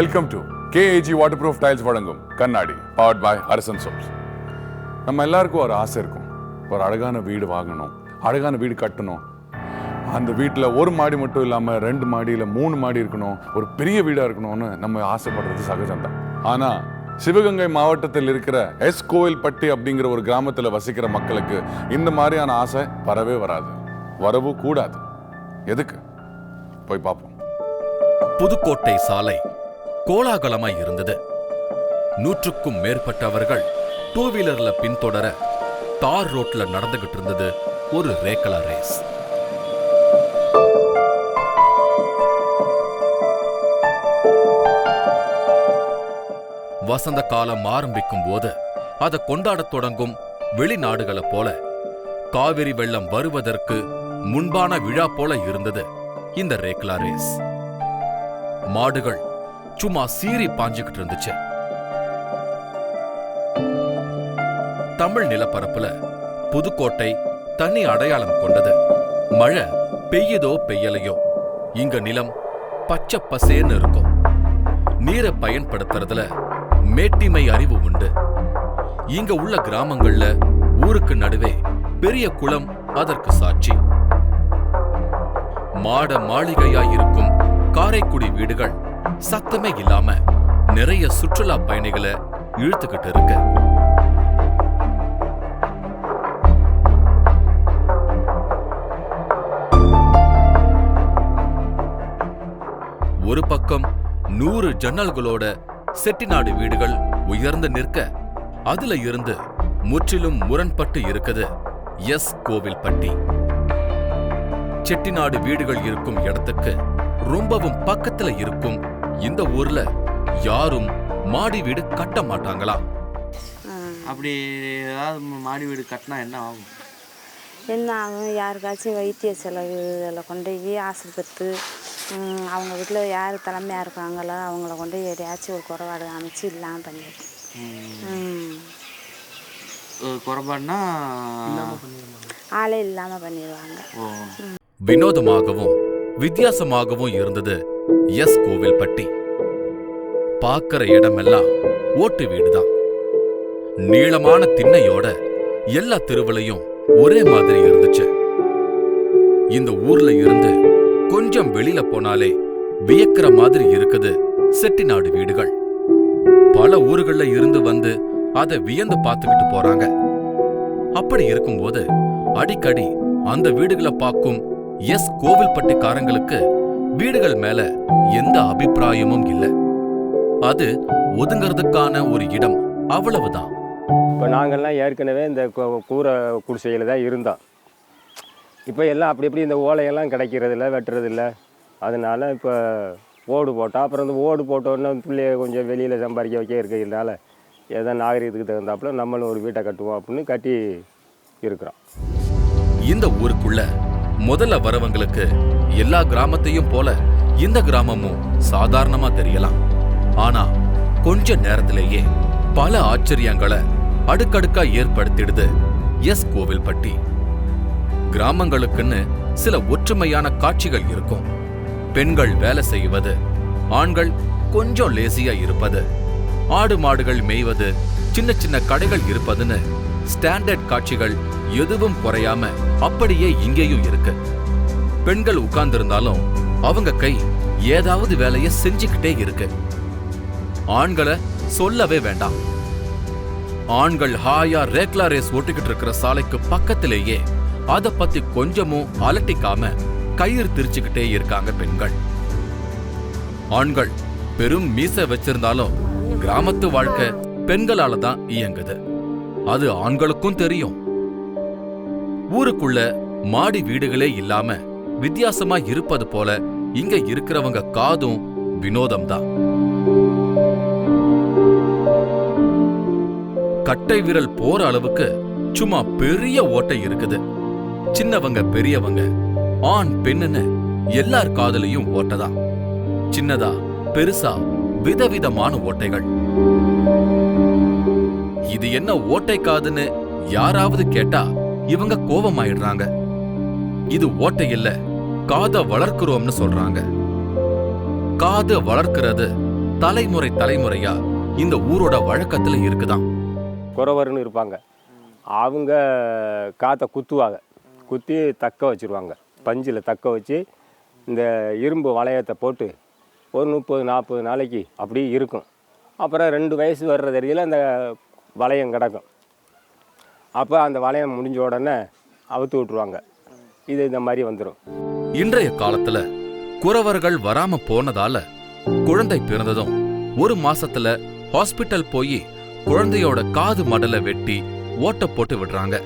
Welcome to KAG waterproof tiles வழங்கும் கண்ணாடி powered by அரசன் சோப்ஸ் நம்ம எல்லாருக்கும் ஒரு ஆசை இருக்கும். ஒரு அழகான வீடு வாங்கணும் அழகான வீடு கட்டணும். அந்த வீட்டில் ஒரு மாடி மட்டும் இல்லாமல் ரெண்டு மாடியில் மூணு மாடி இருக்கணும் ஒரு பெரிய வீடாக இருக்கணும்னு நம்ம ஆசைப்படுறது சகஜம்தான். ஆனால் சிவகங்கை மாவட்டத்தில் இருக்கிற எஸ் கோவில்பட்டி அப்படிங்கிற ஒரு கிராமத்தில் வசிக்கிற மக்களுக்கு இந்த மாதிரியான ஆசை வரவே வராது. வரவும் கூடாது. எதுக்கு? போய் பார்ப்போம். புதுக்கோட்டை சாலை கோலாகலமாய் இருந்தது. நூற்றுக்கும் மேற்பட்டவர்கள் டூ வீலர்ல பின்தொடர தார் ரோட்ல நடந்துகிட்டு இருந்தது ஒரு ரேக்கலா ரேஸ் வசந்த காலம் ஆரம்பிக்கும் போது அதை கொண்டாடத் தொடங்கும் வெளிநாடுகளை போல காவிரி வெள்ளம் வருவதற்கு முன்பான விழா போல இருந்தது இந்த ரேக்லா ரேஸ் மாடுகள் சும்மா சீறி பாஞ்சுக்கிட்டு இருந்துச்சு. தமிழ் நிலப்பரப்புல புதுக்கோட்டை தனி அடையாளம் கொண்டது. மழை பெய்யுதோ பெய்யலையோ இங்க நிலம் பச்சை பசேன்னு இருக்கும். நீரை பயன்படுத்துறதுல மேட்டிமை அறிவு உண்டு. இங்க உள்ள கிராமங்கள்ல ஊருக்கு நடுவே பெரிய குளம் அதற்கு சாட்சி. மாட மாளிகையா இருக்கும் காரைக்குடி வீடுகள் சத்தமே இல்லாம நிறைய சுற்றுலா பயணிகளை இழுத்துக்கிட்டு இருக்கு. ஒரு பக்கம் நூறு ஜன்னல்களோட செட்டிநாடு வீடுகள் உயர்ந்து நிற்க அதுல இருந்து முற்றிலும் முரண்பட்டு இருக்குது எஸ். கோவில்பட்டி. செட்டிநாடு வீடுகள் இருக்கும் இடத்துக்கு ரொம்பவும் பக்கத்துல இருக்கும் இந்த ஊர்ல யாரும் மாடி வீடு கட்ட மாட்டாங்களா? அப்படி ஏதாவது மாடி வீடு கட்டினா என்ன ஆகும்? என்ன ஆகும்? யாருக்காச்சும் வைத்திய செலவு இதில் கொண்டு போய் ஆஸ்பத்திரி அவங்க வீட்டில் யார் தலைமையாக இருக்காங்களோ அவங்கள கொண்டு போய் எதையாச்சும் ஒரு குறைபாடு அமைச்சு இல்லாமல் பண்ணிடும் ம். ஒரு குறைபாடுனா ஆளே இல்லாமல் பண்ணிடுவாங்க. வினோதமாகவும் வித்தியாசமாகவும் இருந்தது எஸ் கோவில்பட்டி பார்க்கிற இடமெல்லாம் ஓட்டு வீடுதான். நீளமான திண்ணையோட எல்லா தெருவிலையும் ஒரே மாதிரி இருந்துச்சு. இந்த ஊர்ல இருந்து கொஞ்சம் வெளியில போனாலே வியக்கிற மாதிரி இருக்குது செட்டிநாடு வீடுகள். பல ஊர்கள்ல இருந்து வந்து அதை வியந்து பார்த்துக்கிட்டு போறாங்க. அப்படி இருக்கும்போது அடிக்கடி அந்த வீடுகளை பார்க்கும் எஸ் கோவில்பட்டிக்காரங்களுக்கு வீடுகள் மேல எந்த அபிப்பிராயமும் இல்ல. அது ஒதுங்கிறதுக்கான ஒரு இடம் அவ்வளவுதான். இப்போ நாங்கள்லாம் ஏற்கனவே இந்த கூரை குடிசையில் தான் இருந்தோம். இப்போ எல்லாம் அப்படி இப்படி இந்த ஓலையெல்லாம் கிடைக்கிறதில்ல வெட்டுறதில்ல அதனால இப்போ ஓடு போட்டோம். அப்புறம் இந்த ஓடு போட்டோன்னே பிள்ளைய கொஞ்சம் வெளியில் சம்பாதிக்க வைக்க இருக்கிறதுனால ஏதோ நாகரிகத்துக்கு தகுந்தாப்புல நம்மளும் ஒரு வீட்டை கட்டுவோம் அப்படின்னு கட்டி இருக்கிறோம். இந்த ஊருக்குள்ள முதல்ல வரவங்களுக்கு எல்லா கிராமத்தையும் போல இந்த கிராமமும் சாதாரணமா தெரியலாம். ஆனா கொஞ்ச நேரத்திலேயே பல ஆச்சரியங்களை அடுக்கடுக்கா ஏற்படுத்திடுது எஸ். கோவில்பட்டி. கிராமங்களுக்குன்னு சில ஒற்றுமையான காட்சிகள் இருக்கும். பெண்கள் வேலை செய்வது ஆண்கள் கொஞ்சம் லேசியா இருப்பது ஆடு மாடுகள் மேய்வது சின்ன சின்ன கடைகள் இருப்பதுன்னு ஸ்டாண்டர்ட் காட்சிகள் எதுவும் குறையாம அப்படியே இங்கேயும் இருக்கு. பெண்கள் உட்கார்ந்திருந்தாலும் அவங்க கை ஏதாவது வேலையை செஞ்சுக்கிட்டே இருக்கு. ஆண்களை சொல்லவே வேண்டாம். ஆண்கள் ஹாயா ரேக்லா ரேஸ் ஓட்டிக்கிட்டு இருக்கிற சாலைக்கு பக்கத்திலேயே அத பத்தி கொஞ்சமும் அலட்டிக்காம கயிறு திரிச்சுக்கிட்டே இருக்காங்க பெண்கள். ஆண்கள் பெரும் மீச வச்சிருந்தாலும் கிராமத்து வாழ்க்கை பெண்களால தான் இயங்குது. அது ஆண்களுக்கும் தெரியும். ஊருக்குள்ள மாடி வீடுகளே இல்லாம வித்தியாசமா இருப்பது போல இங்க இருக்கிறவங்க காதும் வினோதம்தான். கட்டை விரல் போற அளவுக்கு சும்மா பெரிய ஓட்டை இருக்குது. சின்னவங்க பெரியவங்க ஆண் பெண்ணுன்னு எல்லார் காதலையும் ஓட்டதான். சின்னதா பெருசா விதவிதமான ஓட்டைகள். இது என்ன ஓட்டை காதுன்னு யாராவது கேட்டா இவங்க கோபமாயிடுறாங்க. இது ஓட்டை இல்ல காதை வளர்க்கிறோம்னு சொல்றாங்க. காதை வளர்க்கிறது தலைமுறை தலைமுறையா இந்த ஊரோட வழக்கத்துல இருக்குதான். குறவர்னு இருப்பாங்க. அவங்க காதை குத்துவாங்க. குத்தி தக்க வச்சுருவாங்க. பஞ்சில் தக்க வச்சு இந்த இரும்பு வளையத்தை போட்டு ஒரு முப்பது நாற்பது நாளைக்கு அப்படி இருக்கும். அப்புறம் ரெண்டு வயசு வர்றது தெரியல அந்த வளையம் கிடக்கும். அப்போ அந்த வளையம் முடிஞ்ச உடனே அவுத்து விட்ருவாங்க இது இந்த மாதிரி வந்துடும் இன்றைய காலத்துல குறவர்கள் வராம போனதால குழந்தை பிறந்ததும் ஒரு மாசத்துல ஹாஸ்பிட்டல் போய் குழந்தையோட காது மடல வெட்டி ஓட்ட போட்டு விடுறாங்க.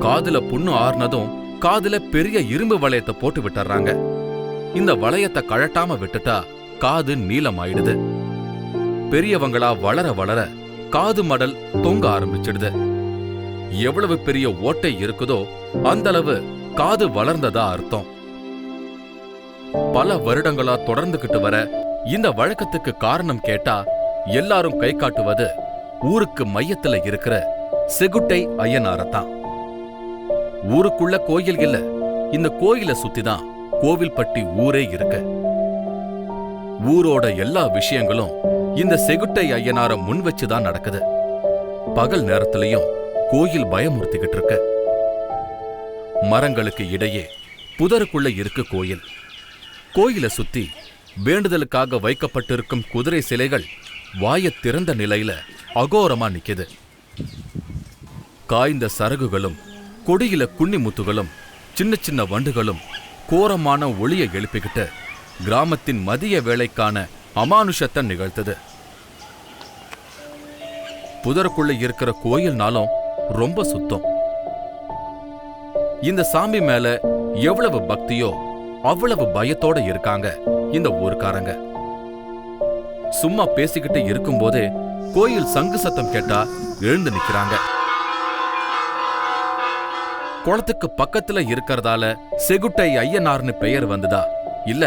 காதுல புண்ணு ஆறுனதும் காதுல பெரிய இரும்பு வளையத்தை போட்டு விட்டுறாங்க. இந்த வளையத்தை கழட்டாம விட்டுட்டா காது நீளமாயிடுது. பெரியவங்களா வளர வளர காது மடல் தொங்க ஆரம்பிச்சிடுது. எவ்வளவு பெரிய ஓட்டை இருக்குதோ அந்த அளவு காது வளர்ந்ததா அர்த்தம். பல வருடங்களா தொடர்ந்துகிட்டு வர இந்த வழக்கத்துக்கு காரணம் கேட்டா எல்லாரும் கை காட்டுவது ஊருக்கு மையத்துல இருக்கிற செகுட்டை ஐயனாரத்தான் ஊருக்குள்ள கோயில் இல்ல இந்த கோயிலை சுத்திதான் கோவில்பட்டி ஊரே இருக்கு. ஊரோட எல்லா விஷயங்களும் இந்த செகுட்டை ஐயனார முன் வச்சுதான் நடக்குது. பகல் நேரத்திலையும் கோயில் பயமுறுத்திக்கிட்டு இருக்கு. மரங்களுக்கு இடையே புதருக்குள்ள இருக்கு கோயில். கோயிலை சுத்தி வேண்டுதலுக்காக வைக்கப்பட்டிருக்கும் குதிரை சிலைகள் வாய திறந்த நிலையில அகோரமா நிக்குது. காய்ந்த சரகுகளும் கொடியில குன்னி முத்துகளும் சின்ன சின்ன வண்டுகளும் கோரமான ஒளியை எழுப்பிக்கிட்டு கிராமத்தின் மதிய வேலைக்கான அமானுஷத்தை நிகழ்த்தது. புதருக்குள்ள இருக்கிற கோயில்னாலும் ரொம்ப சுத்தம். இந்த சாமி மேல எவ்வளவு பக்தியோ அவ்வளவு பயத்தோட இருக்காங்க இந்த ஊருக்காரங்க. சும்மா பேசிக்கிட்டு இருக்கும்போதே கோயில் சங்கு சத்தம் கேட்டா எழுந்து நிக்கிறாங்க. குளத்துக்கு பக்கத்துல இருக்கிறதால செகுட்டை ஐயனார்னு பெயர் வந்ததா? இல்ல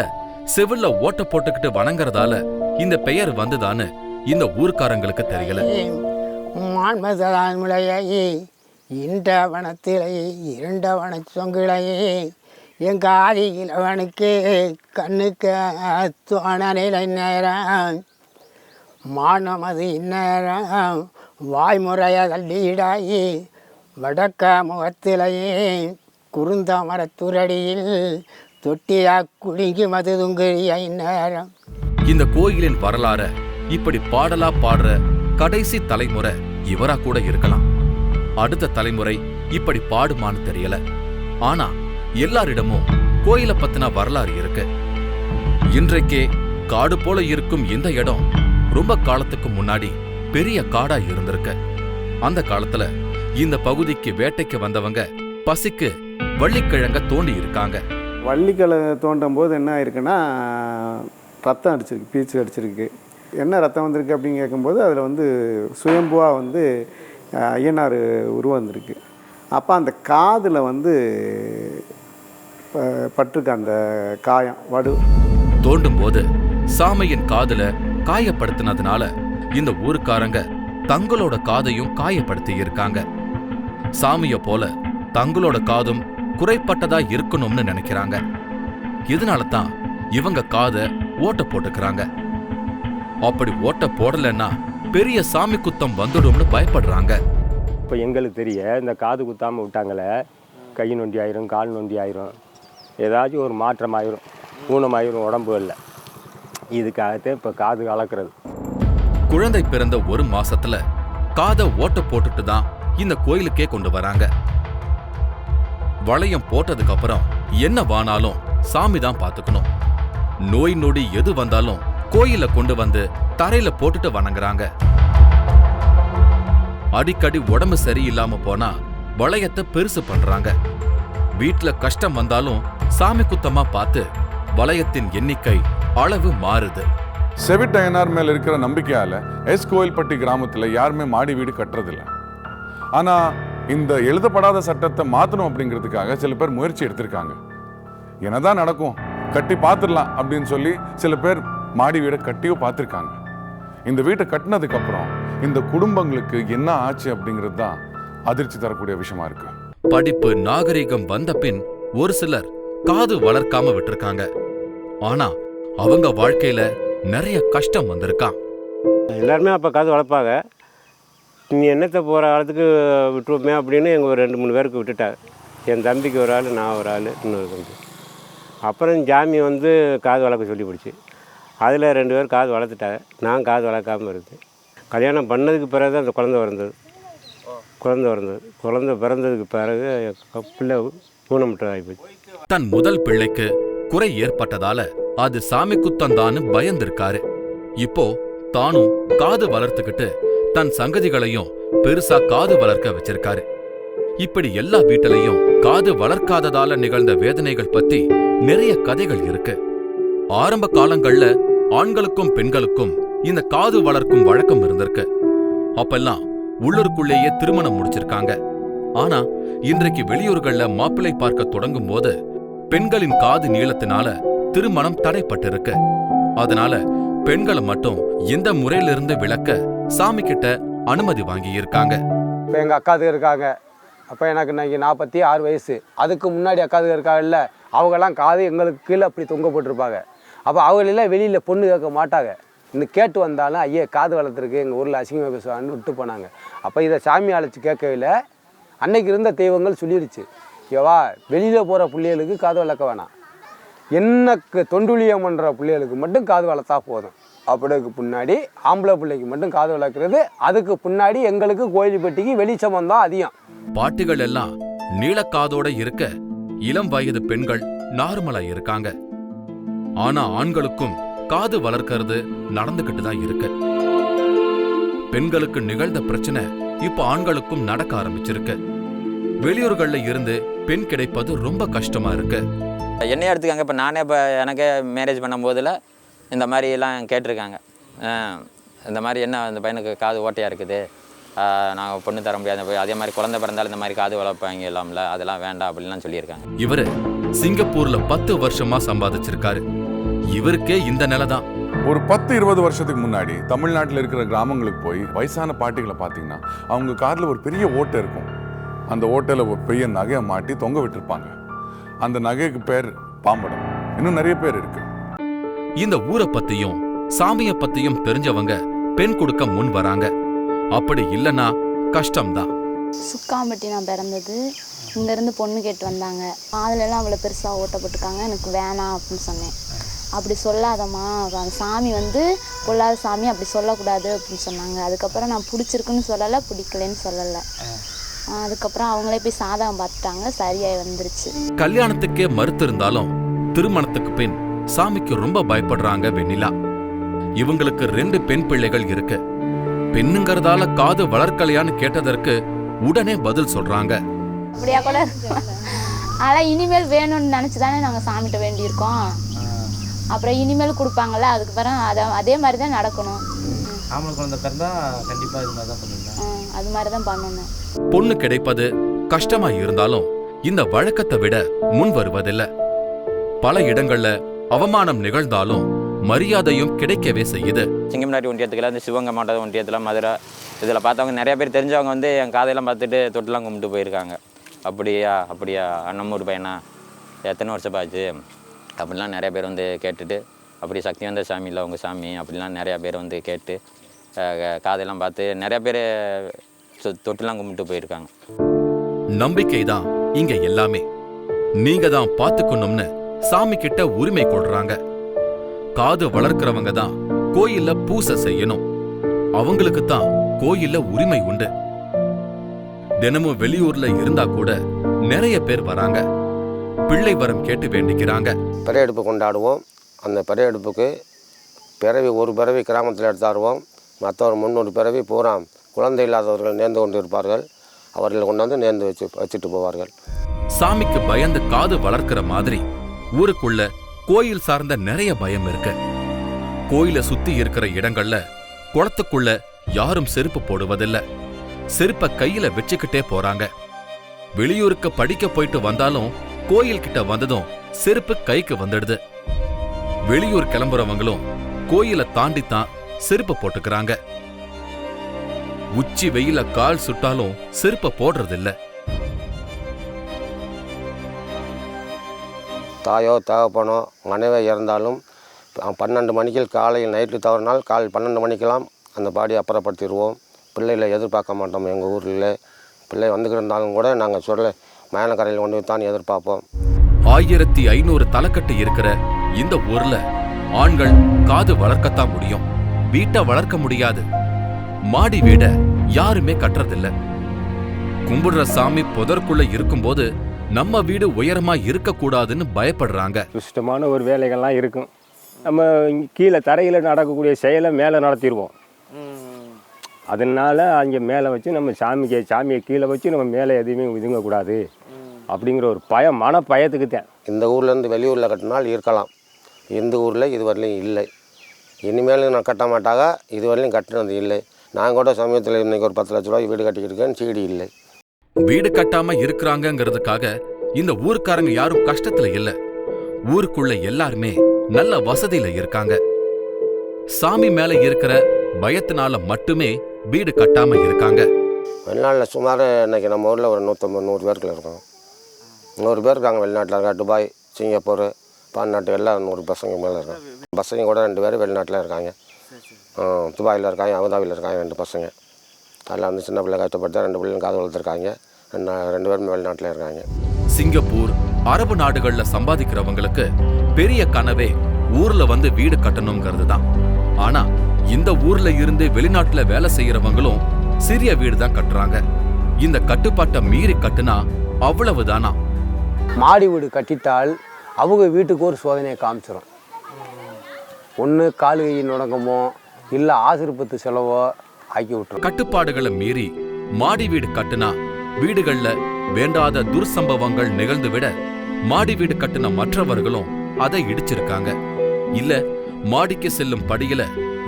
செவில்ல ஓட்ட போட்டுக்கிட்டு வணங்குறதால இந்த பெயர் வந்ததான்னு இந்த ஊர்க்காரங்களுக்கு தெரியல. இன்றவனத்திலே இன்ற வனத்திலே இருண்ட ஆதியில் அவனுக்கு கண்ணுக்கு தோணனிலை நேரம். மானமது இந்நேரம் வாய்முறைய தள்ளியிடாயி வடக்க முகத்திலேயே குருந்த மரத்துரடியில் தொட்டியா குலுங்கி மது துங்கிய இந்நேரம். இந்த கோயிலின் வரலாற இப்படி பாடலா பாடுற கடைசி தலைமுறை இவரா கூட இருக்கலாம். அடுத்த தலைமுறை இப்படி பாடுமான்னு தெரியல. ஆனா எல்லாரிடமும் கோயிலை பத்தின வரலாறு இருக்கு. இன்றைக்கே காடு போல இருக்கும் இந்த இடம் ரொம்ப காலத்துக்கு முன்னாடி பெரிய காடா இருந்திருக்கு. அந்த காலத்துல இந்த பகுதிக்கு வேட்டைக்கு வந்தவங்க பசிக்கு வள்ளிக்கிழங்க தோண்டி இருக்காங்க. வள்ளிக்கிழங்க தோண்டும் போது என்ன ஆயிருக்குன்னா ரத்தம் அடிச்சிருக்கு பீச்சு அடிச்சிருக்கு. என்ன ரத்தம் வந்திருக்கு அப்படின்னு கேட்கும்போது அதில் வந்து சுயம்புவாக வந்து ஐயனார் உருவம் இருந்திருக்கு அப்போ அந்த காதில் வந்து ப- அந்த காயம் வடு. தோண்டும் போது சாமியின் காதில் காயப்படுத்தினதுனால இந்த ஊருக்காரங்க தங்களோட காதையும் காயப்படுத்தி இருக்காங்க சாமியை போல தங்களோட காதும் குறைப்பட்டதா இருக்கணும்னு நினைக்கிறாங்க. இதனால தான் இவங்க காதை ஓட்ட போட்டுக்கிறாங்க. அப்படி ஓட்ட போடலைன்னா பெரிய சாமி குத்தம் வந்துடும்னு பயப்படுறாங்க. இப்போ எங்களுக்கு தெரிய இந்த காது குத்தாமல் விட்டாங்களே கை நொண்டி ஆயிரும் கால் நொண்டி ஆயிரும். ஏதாச்சும் ஒரு மாற்றம் ஆயிரும் ஊனமாயிரும் உடம்பு இல்லை இதுக்காகத்தான் இப்போ காது கலக்கிறது. குழந்தை பிறந்த ஒரு மாசத்துல காதை ஓட்ட போட்டுட்டு தான் இந்த கோயிலுக்கே கொண்டு வராங்க. வளையம் போட்டதுக்கு அப்புறம் என்ன வானாலும் சாமி தான் பாத்துக்கணும் நோய் நொடி எது வந்தாலும் கோயில கொண்டு வந்து தரையில போட்டுட்டு வணங்குறாங்க. அடிக்கடி உடம்பு சரியில்லாம போனா வளையத்தை பெருசு பண்றாங்க. வீட்ல கஷ்டம் வந்தாலும் சாமி குத்தமா பார்த்து வளையத்தின் எண்ணிக்கை அளவு மாறுது. செவிட்டயனார் மேல இருக்கிற நம்பிக்கையால எஸ் கோயில்பட்டி கிராமத்துல யாருமே மாடி வீடு கட்டுறதில்ல. ஆனா இந்த எழுதப்படாத சட்டத்தை மாத்தணும் அப்படிங்கிறதுக்காக சில பேர் முயற்சி எடுத்திருக்காங்க. என்னதான் நடக்கும் கட்டி பார்த்துடலாம் அப்படின்னு சொல்லி சில பேர் மாடி வீடை கட்டியும் பார்த்துருக்காங்க. இந்த வீட்டை கட்டினதுக்கு அப்புறம் இந்த குடும்பங்களுக்கு என்ன ஆச்சு அப்படிங்கிறது தான் அதிர்ச்சி தரக்கூடிய விஷயமா இருக்கு. படிப்பு நாகரிகம் வந்த பின் ஒரு சிலர் காது வளர்க்காம விட்டிருக்காங்க. ஆனா அவங்க வாழ்க்கையில நிறைய கஷ்டம் வந்திருக்கான். எல்லாருமே அப்போ காது வளர்ப்பாங்க. நீ என்னத்தை போகிற காலத்துக்கு விட்டுருப்போமே அப்படின்னு எங்கள் ஒரு ரெண்டு மூணு பேருக்கு விட்டுட்டாங்க. என் தம்பிக்கு ஒரு ஆள் நான் ஒரு ஆள் இன்னொரு தம்பி. அப்புறம் ஜாமி வந்து காது வளர்க்க சொல்லி பிடிச்சி அதில் ரெண்டு பேர் காது வளர்த்துட்டாங்க. நான் காது வளர்க்காமல் இருந்தேன் கல்யாணம் பண்ணதுக்கு பிறகு தான் அந்த குழந்தை பிறந்தது. குழந்தை பிறந்தது. குழந்தை பிறந்ததுக்கு பிறகு பிள்ளை ஊனமுற்ற ஆகிப்போச்சு. தன் முதல் பிள்ளைக்கு குறை ஏற்பட்டதால அது சாமி குத்தந்தான்னு பயந்திருக்காரு. இப்போ தானும் காது வளர்த்துக்கிட்டு தன் சங்கதிகளையும் பெருசா காது வளர்க்க வச்சிருக்காரு. இப்படி எல்லா வீட்டிலையும் காது வளர்க்காததால நிகழ்ந்த வேதனைகள் பத்தி நிறைய கதைகள் இருக்கு. ஆரம்ப காலங்கள்ல ஆண்களுக்கும் பெண்களுக்கும் இந்த காது வளர்க்கும் வழக்கம் இருந்திருக்கு. அப்பெல்லாம் உள்ளூருக்குள்ளேயே திருமணம் முடிச்சிருக்காங்க. ஆனா இன்றைக்கு வெளியூர்கள்ல மாப்பிள்ளை பார்க்க தொடங்கும் போது பெண்களின் காது நீளத்தினால திருமணம் தடைப்பட்டிருக்கு. அதனால பெண்களை மட்டும் இந்த முறையிலிருந்து விளக்க சாமி கிட்ட அனுமதி வாங்கி இருக்காங்க இப்போ எங்கள் அக்காதுக இருக்காங்க. அப்போ எனக்கு இன்னைக்கு நாற்பத்தி ஆறு வயசு. அதுக்கு முன்னாடி அக்காதுக இருக்காங்கல்ல அவங்கெல்லாம் காது எங்களுக்கு கீழே அப்படி தொங்க போட்டிருப்பாங்க. அப்போ அவங்களெல்லாம் வெளியில் பொண்ணு கேட்க மாட்டாங்க. இந்த கேட்டு வந்தாலும் ஐயே காது வளர்த்துருக்கு எங்கள் ஊரில் அசிங்கமாக பேசுவாங்கன்னு விட்டு போனாங்க. அப்போ இதை சாமி அழைச்சி கேட்கவில்லை. அன்னைக்கு இருந்த தெய்வங்கள் சொல்லிடுச்சு. ஏவா வெளியில் போகிற பிள்ளைகளுக்கு காது வளர்க்க வேணாம். எனக்கு தொண்டுலியம் பண்ணுற பிள்ளைகளுக்கு மட்டும் காது வளர்த்தா போதும். அப்படிக்கு பின்னாடி ஆம்பளை பிள்ளைக்கு மட்டும் காது வளர்க்குறது. அதுக்கு பின்னாடி எங்களுக்கு கோயில்பட்டிக்கு வெளிச்சமம் தான் அதிகம். பாட்டிகள் எல்லாம் நீளக்காதோட இருக்க இளம் வயது பெண்கள் நார்மலா இருக்காங்க. ஆனா ஆண்களுக்கும் காது வளர்க்கறது நடந்துகிட்டு தான் இருக்கு. பெண்களுக்கு நிகழ்ந்த பிரச்சனை இப்ப ஆண்களுக்கும் நடக்க ஆரம்பிச்சிருக்கு. வெளியூர்கள்ல இருந்து பெண் கிடைப்பது ரொம்ப கஷ்டமா இருக்கு. என்னையே எடுத்துக்காங்க இப்போ நானே இப்போ எனக்கே மேரேஜ் பண்ணும்போதில் இந்த மாதிரி எல்லாம் கேட்டிருக்காங்க இந்த மாதிரி என்ன இந்த பையனுக்கு காது ஓட்டையாக இருக்குது? நாங்கள் பொண்ணு தர முடியாது. அதே மாதிரி குழந்தை பிறந்தாலும் இந்த மாதிரி காது வளர்ப்பாங்க எல்லாம்ல அதெல்லாம் வேண்டாம் அப்படின்லாம் சொல்லியிருக்காங்க. இவரு சிங்கப்பூர்ல பத்து வருஷமா சம்பாதிச்சிருக்காரு. இவருக்கே இந்த நிலை தான் ஒரு பத்து இருபது வருஷத்துக்கு முன்னாடி தமிழ்நாட்டில் இருக்கிற கிராமங்களுக்கு போய் வயசான பாட்டிகளை பார்த்தீங்கன்னா அவங்க காதில் ஒரு பெரிய ஓட்டை இருக்கும். அந்த ஓட்டையில் ஒரு பெரிய நகையை மாட்டி தொங்க விட்டுருப்பாங்க. அந்த நகைக்கு பேர் பாம்படம். இன்னும் நிறைய பேர் இருக்கு. இந்த ஊரை பத்தியும் சாமிய பத்தியும் தெரிஞ்சவங்க பெண் கொடுக்க முன் வராங்க. அப்படி இல்லனா கஷ்டம்தான். சுக்காம்பட்டி நான் பிறந்தது. இங்கேருந்து பொண்ணு கேட்டு வந்தாங்க. காதுலலாம் அவ்வளோ பெருசாக ஓட்டப்பட்டிருக்காங்க எனக்கு வேணாம் அப்படின்னு சொன்னேன். அப்படி சொல்லாதம்மா. அந்த சாமி வந்து பொல்லாத சாமி அப்படி சொல்லக்கூடாது அப்படின்னு சொன்னாங்க. அதுக்கப்புறம் நான் பிடிச்சிருக்குன்னு சொல்லலை பிடிக்கலன்னு சொல்லலை. அதுக்கப்புறம் அவங்களே போய் சாதகம் பார்த்துட்டாங்க. சரியாகி வந்துருச்சு. கல்யாணத்துக்கே மறுத்து இருந்தாலும் திருமணத்துக்கு பின் சாமிக்கு ரொம்ப பயப்படுறாங்க வெண்ணிலா. இவங்களுக்கு ரெண்டு பெண் பிள்ளைகள் இருக்கு. பெண்ணுங்கிறதால காது வளர்க்கலையான்னு கேட்டதற்கு உடனே பதில் சொல்றாங்க. அப்படியா கூட? ஆனால் இனிமேல் வேணும்னு நினச்சி தானே நாங்கள் சாமிகிட்ட வேண்டியிருக்கோம். அப்புறம் இனிமேல் கொடுப்பாங்கல்ல அதுக்கப்புறம் அதை அதே மாதிரி தான் நடக்கணும். ஆம்பளை குழந்தை பிறந்தா கண்டிப்பாக இது மாதிரி தான் பண்ணுவீங்க ம், அது மாதிரி தான் பண்ணணும். பொண்ணு கிடைப்பது கஷ்டமா இருந்தாலும் இந்த வழக்கத்தை விட முன் வருவதில்ல. பல இடங்கள்ல அவமானம் நிகழ்ந்தாலும் மரியாதையும் கிடைக்கவே செய்யுது. சிங்கம்நாட்டி ஒன்றியத்துக்குள்ள இந்த சிவகங்கை மாவட்ட ஒன்றியத்தில் மதுரை இதில் பார்த்தவங்க நிறைய பேர் தெரிஞ்சவங்க வந்து என் காதையெல்லாம் பார்த்துட்டு தொட்டுலாம் கும்பிட்டு போயிருக்காங்க. அப்படியா அப்படியா ஊர் பையனா? எத்தனை வருஷம் ஆச்சு? அப்படிலாம் நிறைய பேர் வந்து கேட்டுட்டு அப்படி சக்தி வந்த சாமி இல்லை உங்கள் சாமி அப்படிலாம் நிறையா பேர் வந்து கேட்டு காதெல்லாம் பார்த்து நிறையா பேர் சொ- தொட்டுலாம் கும்பிட்டு போயிருக்காங்க. நம்பிக்கை தான் இங்க எல்லாமே. நீங்க தான் பார்த்துக்கணும்னு சாமி கிட்ட உரிமை கொள்றாங்க. காது வளர்க்குறவங்க தான் கோயில்ல பூசை செய்யணும். அவங்களுக்கு தான் கோயில்ல உரிமை உண்டு. தினமும் வெளியூர்ல இருந்தா கூட நிறைய பேர் வராங்க. பிள்ளை வரம் கேட்டு வேண்டிக்கிறாங்க பிறையெடுப்பு கொண்டாடுவோம். அந்த பிறையெடுப்புக்கு பிறவி ஒரு பிறவி கிராமத்தில் எடுத்தாடுவோம் மற்ற ஒரு முந்நூறு பிறவி பூரா குழந்தை இல்லாதவர்கள் நேர்ந்து கொண்டு இருப்பார்கள் அவர்கள் கொண்டாந்து நேர்ந்து வச்சு வச்சுட்டு போவார்கள். சாமிக்கு பயந்து காது வளர்க்கிற மாதிரி ஊருக்குள்ள கோயில் சார்ந்த நிறைய பயம் இருக்கு. கோயில சுத்தி இருக்கிற இடங்கள்ல குளத்துக்குள்ள யாரும் செருப்பு போடுவதில்ல. செருப்ப கையில வச்சுக்கிட்டே போறாங்க. வெளியூருக்கு படிக்க போயிட்டு வந்தாலும் கோயில் கிட்ட வந்ததும் செருப்பு கைக்கு வந்துடுது. வெளியூர் கிளம்புறவங்களும் கோயில தாண்டித்தான் செருப்பு போட்டுக்கிறாங்க. உச்சி வெயில கால் சுட்டாலும் செருப்ப போடுறதில்ல. தாயோ தேவைப்பனோ மனைவி இறந்தாலும் பன்னெண்டு மணிக்கு காலையில் நைட்டு தவறினால் கால் பன்னெண்டு மணிக்கெல்லாம் அந்த பாடியை அப்புறப்படுத்திடுவோம். பிள்ளைகளை எதிர்பார்க்க மாட்டோம் எங்கள் ஊரில். பிள்ளை வந்துக்கிட்டு இருந்தாலும் கூட நாங்கள் சொல்ல மயானக்கரையில் கொண்டு தான் எதிர்பார்ப்போம். ஆயிரத்தி ஐநூறு தலைக்கட்டு இருக்கிற இந்த ஊர்ல ஆண்கள் காது வளர்க்கத்தான் முடியும். வீட்டை வளர்க்க முடியாது. மாடி வீட யாருமே கட்டுறதில்ல. கும்பிடுற சாமி புதற்குள்ள இருக்கும்போது நம்ம வீடு உயரமா இருக்க கூடாதுன்னு பயப்படுறாங்க. சுஷ்டமான ஒரு வேலைகள்லாம் இருக்கும். நம்ம இங்க கீழே தரையில் நடக்கக்கூடிய செயலை மேலே நடத்திடுவோம். அதனால அங்கே மேலே வச்சு நம்ம சாமிக்கு சாமியை கீழே வச்சு நம்ம மேலே எதுவுமே இதுங்கக்கூடாது அப்படிங்கிற ஒரு பயம் மன பயத்துக்கு தான். இந்த ஊர்லேருந்து வெளியூரில் கட்டினால் இருக்கலாம். இந்த ஊரில் இதுவரையிலும் இல்லை. இனிமேலும் நான் கட்ட மாட்டாங்க இதுவரையிலும் கட்டினது இல்லை. நான் கூட சமயத்தில் இன்னைக்கு ஒரு பத்து லட்ச ரூபாய் வீடு கட்டிக்கிட்டு சீடி இல்லை. வீடு கட்டாம இருக்கிறாங்கங்கிறதுக்காக இந்த ஊர்க்காரங்க யாரும் கஷ்டத்துல இல்ல. ஊருக்குள்ள எல்லாருமே நல்ல வசதியில இருக்காங்க. சாமி மேல இருக்கிற பயத்தினால மட்டுமே வீடு கட்டாம இருக்காங்க. வெளிநாட்டில் சுமார் இன்னைக்கு நம்ம ஊரில் ஒரு நூற்றம்பது நூறு பேருக்குள்ள இருக்கோம் நூறு பேர் இருக்காங்க வெளிநாட்டில் இருக்கா துபாய் சிங்கப்பூர் பான்னாட்டு எல்லாம் நூறு பசங்க மேலே இருக்காங்க. பசங்க கூட ரெண்டு பேர் வெளிநாட்டில் இருக்காங்க. துபாயில் இருக்காங்க அபுதாபியில் இருக்காங்க ரெண்டு பசங்க. அதில் வந்து சின்ன பிள்ளை கஷ்டப்பட்டு ரெண்டு பிள்ளைங்க காது வளர்த்துருக்காங்க ரெண்டு பேரும் வெளிநாட்டில் இருக்காங்க. சிங்கப்பூர் அரபு நாடுகள்ல சம்பாதிக்கிறவங்களுக்கு பெரிய கனவே ஊர்ல வந்து வீடு கட்டணுங்கிறது தான். ஆனா இந்த ஊர்ல இருந்து வெளிநாட்டுல வேலை செய்யறவங்களும் சிறிய வீடு தான் கட்டுறாங்க. இந்த கட்டுப்பாட்டை மீறி கட்டுனா அவ்வளவுதானா? மாடி வீடு கட்டிட்டால் அவங்க வீட்டுக்கு ஒரு சோதனையை காமிச்சிடும் ஒன்று காலு கை நுடங்கமோ இல்லை ஆசிரிப்பத்து செலவோ ஆக்கி விட்டுரும். கட்டுப்பாடுகளை மீறி மாடி வீடு கட்டுனா வீடுகள்ல வேண்டாத துர்சம்பவங்கள் நிகழ்ந்து விட மாடி வீடு கட்டுன மற்றவர்களும் அதை இடிச்சிருக்காங்க. இல்ல மாடிக்கு செல்லும் படியில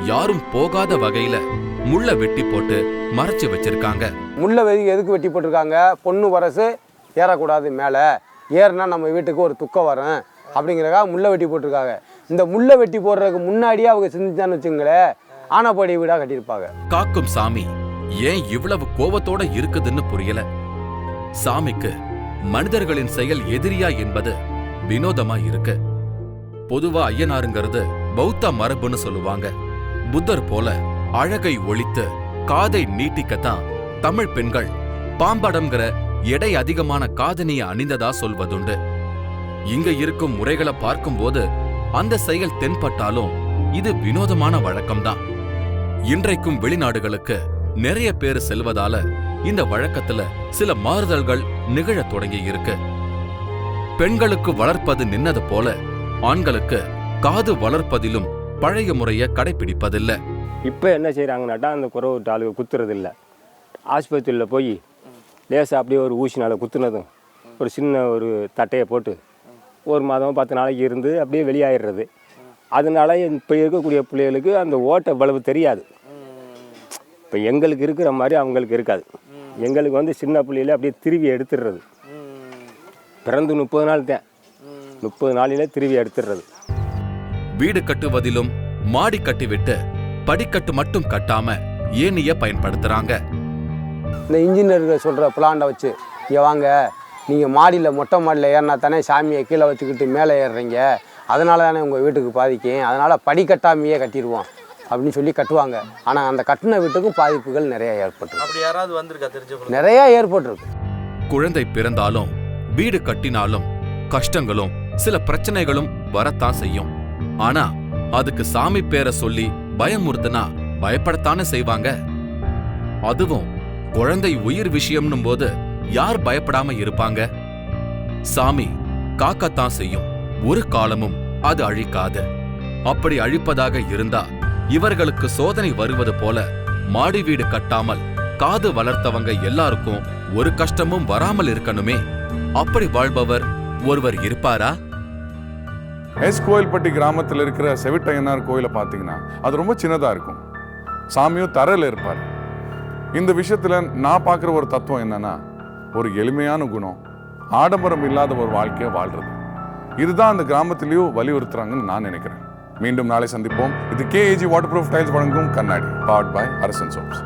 யாரும் போகாத வகையில முள்ள வெட்டி போட்டு மறைச்சு வச்சிருக்காங்க. முள்ளை வெதி எதுக்கு வெட்டி போட்டிருக்காங்க? பொண்ணு வரசு ஏறக்கூடாது மேலே. ஏறுனா நம்ம வீட்டுக்கு ஒரு துக்கம் வரும். அப்படிங்கிறக்காக முள்ளை வெட்டி போட்டிருக்காங்க. இந்த முள்ளை வெட்டி போடுறதுக்கு முன்னாடியே அவங்க செஞ்சுட்டான்னு வச்சுங்களேன் ஆனப்படி வீடாக கட்டியிருப்பாங்க. காக்கும் சாமி ஏன் இவ்வளவு கோவத்தோட இருக்குதுன்னு புரியல. சாமிக்கு மனிதர்களின் செயல் எதிரியா என்பது வினோதமா இருக்கு. பொதுவா ஐயனாருங்கிறது பௌத்த மரபுன்னு சொல்லுவாங்க. புத்தர் போல அழகை ஒழித்து காதை நீட்டிக்கத்தான் தமிழ் பெண்கள் பாம்படம்ங்கிற எடை அதிகமான காதணிய அணிந்ததா சொல்வதுண்டு. இங்க இருக்கும் முறைகளை பார்க்கும்போது அந்த செயல் தென்பட்டாலும் இது வினோதமான வழக்கம்தான். இன்றைக்கும் வெளிநாடுகளுக்கு நிறைய பேர் செல்வதால இந்த வழக்கத்துல சில மாறுதல்கள் நிகழத் தொடங்கி இருக்கு. பெண்களுக்கு வளர்ப்பது நின்னது போல ஆண்களுக்கு காது வளர்ப்பதிலும் பழைய முறையை கடைபிடிப்பதில்லை இப்போ என்ன செய்கிறாங்கன்னாட்டா அந்த குறவு ஆளுக்கு குத்துறது இல்லை ஆஸ்பத்திரியில் போய் லேசாக அப்படியே ஒரு ஊசினால் குத்துனதும் ஒரு சின்ன ஒரு தட்டையை போட்டு ஒரு மாதம் பத்து நாளைக்கு இருந்து அப்படியே வெளியாயிடுறது. அதனால இப்போ இருக்கக்கூடிய பிள்ளைகளுக்கு அந்த ஓட்டை இவ்வளவு தெரியாது. இப்போ எங்களுக்கு இருக்கிற மாதிரி அவங்களுக்கு இருக்காது. எங்களுக்கு வந்து சின்ன பிள்ளையில அப்படியே திருவி எடுத்துடுறது. பிறந்து முப்பது நாள் தான். முப்பது நாளிலே திருவி எடுத்துடுறது. வீடு கட்டுவதிலும் மாடி கட்டிவிட்டு படிக்கட்டு மட்டும் கட்டாம ஏனிய பயன்படுத்துறாங்க. இந்த இன்ஜினியர்கள் சொல்கிற பிளான்டை வச்சு இங்கே வாங்க நீங்கள் மாடியில் மொட்டை மாடியில் ஏறினா தானே சாமியை கீழே வச்சுக்கிட்டு மேலே ஏறுறீங்க. அதனால தானே உங்கள் வீட்டுக்கு பாதிக்கும் அதனால் படிக்கட்டாமையே கட்டிடுவோம். அப்படின்னு சொல்லி கட்டுவாங்க. ஆனால் அந்த கட்டின வீட்டுக்கும் பாதிப்புகள் நிறைய ஏற்பட்டுருக்கு. அப்படி யாராவது வந்திருக்கா தெரிஞ்ச நிறையா ஏற்பட்டிருக்கு. குழந்தை பிறந்தாலும் வீடு கட்டினாலும் கஷ்டங்களும் சில பிரச்சனைகளும் வரத்தான் செய்யும். ஆனா அதுக்கு சாமி பேரை சொல்லி பயமுறுத்துனா பயப்படத்தானே செய்வாங்க? அதுவும் குழந்தை உயிர் விஷயம்னும் போது யார் பயப்படாம இருப்பாங்க? சாமி காக்கத்தான் செய்யும். ஒரு காலமும் அது அழிக்காது. அப்படி அழிப்பதாக இருந்தா இவர்களுக்கு சோதனை வருவது போல மாடி வீடு கட்டாமல் காது வளர்த்தவங்க எல்லாருக்கும் ஒரு கஷ்டமும் வராமல் இருக்கணுமே. அப்படி வாழ்பவர் ஒருவர் இருப்பாரா? எஸ் கோயில்பட்டி கிராமத்தில் இருக்கிற செவிட்டையனார் கோயிலை பார்த்தீங்கன்னா அது ரொம்ப சின்னதாக இருக்கும். சாமியும் தரையில் இருப்பார். இந்த விஷயத்தில் நான் பார்க்குற ஒரு தத்துவம் என்னன்னா ஒரு எளிமையான குணம் ஆடம்பரம் இல்லாத ஒரு வாழ்க்கையை வாழ்றது. இதுதான் அந்த கிராமத்திலையும் வலியுறுத்துறாங்கன்னு நான் நினைக்கிறேன். மீண்டும் நாளை சந்திப்போம். இது கேஏஜி வாட்டர் ப்ரூஃப் டைல்ஸ் வழங்கும் கண்ணாடி. பவர்ட் பை அரசன் சோப்ஸ்